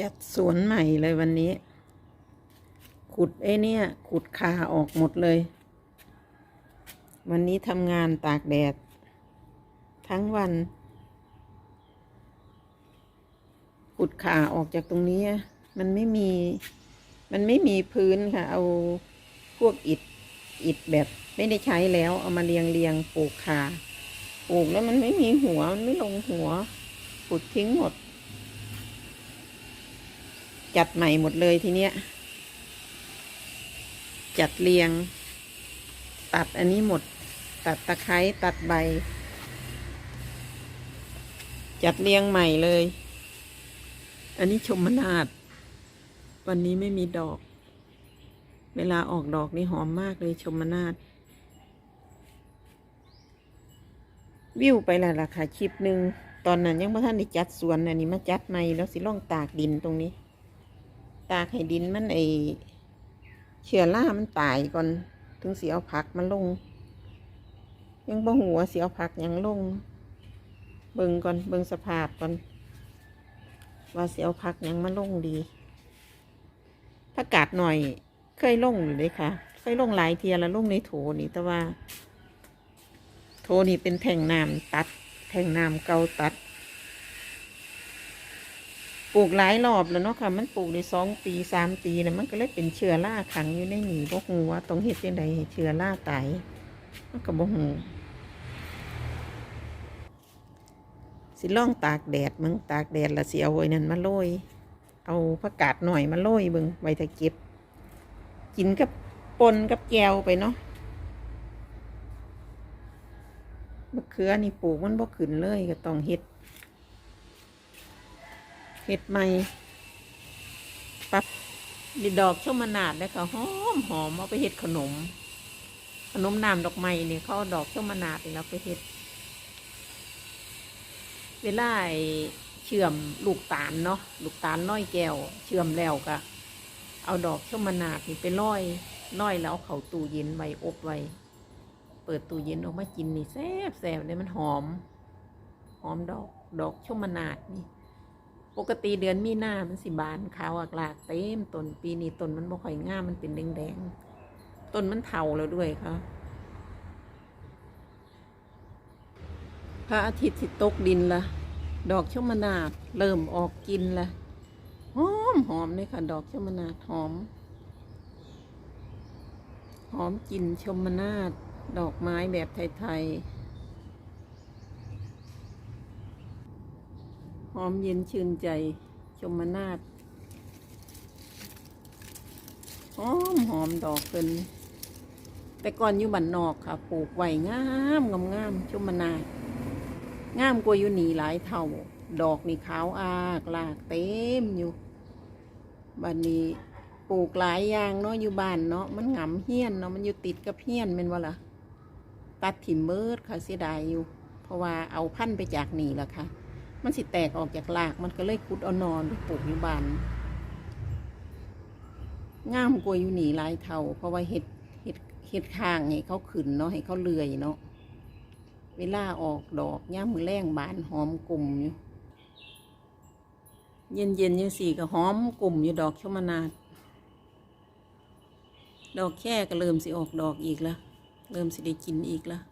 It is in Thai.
จัดสวนใหม่เลยวันนี้ ขุดไอ้เนี่ย ขุดคาออกหมดเลย วันนี้ทำงานตากแดด ทั้งวัน ขุดขาออกจากตรงนี้ มันไม่มี มันไม่มีพื้นค่ะ เอาพวกอิฐ อิฐแบบไม่ได้ใช้แล้ว เอามาเรียงเรียงปลูกขาปลูกแล้วมันไม่มีหัว มันไม่ลงหัว ขุดทิ้งหมด จัดใหม่หมดเลยทีเนี้ย จัดเรียง ตัดอันนี้หมด ตัดตะไคร้ตัดใบ จัดเรียงใหม่เลย อันนี้ชมมนาดวันนี้ไม่มีดอก เวลาออกดอกนี่หอมมากเลยชมมนาดวิวไปแล้วล่ะค่ะคลิปหนึ่งตอนนั้นยังไม่ท่านได้จัดสวนอันนี้มาจัดใหม่แล้วสิล่องตากดินตรงนี้ ตากให้ดินมันไอเชื้อรามันตายก่อน ถึงเสียเอาผักมาลง ยังบ่หัวเสียเอาผักยังลง เบิ่งก่อนเบิ่งสภาพก่อน ว่าเสียเอาผักยังมาลงดีผักกาดหน่อย เคยลงอยู่เลยค่ะ เคยลงหลายเทียล้วลงในโถนี่แต่ว่า โถนี่เป็นแท่งน้ำตัด แท่งน้ำเกาตัด ปลูกหลายรอบแล้วเนาะค่ะ มันปลูกได้สองปีสามปีแล้วมันก็เลยเป็นเชื้อราขังอยู่ในหนีบ่หูว่าต้องเฮ็ดยังไงให้เชื้อราตายมันก็บ่หูสิล่องตากแดดมึงตากแดดละสิเอาไว้นั่นมาโรยเอาผักกาดหน่อยมาโรยเบิงไว้ถ้าเก็บ กินกับปนกับแกวไปเนาะมะเขือนี่ปลูกมันบ่ขึ้นเลยก็ต้องเฮ็ด เห็ดใหม่ปับดิดอกชมนาดเลยค่ะหอมหอมเอาไปเห็ดขนม ขนมน้ำดอกไม้เนี่ยเขาดอกชมนาดนี่เราไปเห็ด เวลาไอ้เชื่อมลูกตาลเนาะลูกตาลน้อยแก้ว เชื่อมแล้วก็เอาดอกชมนาดนี่ไปร้อยร้อยแล้วเอาเขาตู้เย็นไว้อบไว้เปิดตู้เย็นออกมากินนี่แซ่บแซ่บเลยมันหอม หอมดอกดอกชมนาดนี่ ปกติเดือนมีนามันสิบานขาวอักลากเต็มต้นปีนี้ต้นมันบ่ค่อยงามมันเป็นแดงๆต้นมันเฒ่าแล้วด้วยค่ะพระอาทิตย์สิตกดินละดอกชมนาดเริ่มออกกินละหอมหอมเลยค่ะ ดอกชมนาดหอม หอมกลิ่นชมนาดดอกไม้แบบไทยๆ หอมเย็นชื่นใจ ชมนาดหอมหอมดอกเป็นแต่ก่อนอยู่บ้านนอกค่ะปลูกไว้งามงามงามชมนาดงามกว่าอยู่หนีหลายเท่า ดอกนี่ขาวอากลากเต็มอยู่บ้านนี้ปลูกหลายอย่างเนาะอยู่บ้านเนาะมันหงำเฮี้ยนเนาะมันอยู่ติดกับเฮี้ยนเป็นว่าล่ะตัดถิ่มเบิดค่ะเสียดายอยู่ เพราะว่าเอาพันธุ์ไปจากหนีแล้วค่ะ มันสิแตกออกจากรากมันก็เลยขุดเอานอนปลูกอยู่บ้านงามกว่าอยู่หนีลายเทาเพราะว่าเห็ดเห็ดเห็ดข้างให้เขาขึ้นเนาะให้เขาเลื่อยเนาะเวลาออกดอกย่ามมือแรงบานหอมกลุ่มอยู่เย็นเย็นยังสี่ก็หอมกลุ่มอยู่ดอกชมนาดดอกแค่ก็เริ่มสิออกดอกอีกแล้วเริ่มสิได้กินอีกแล้ว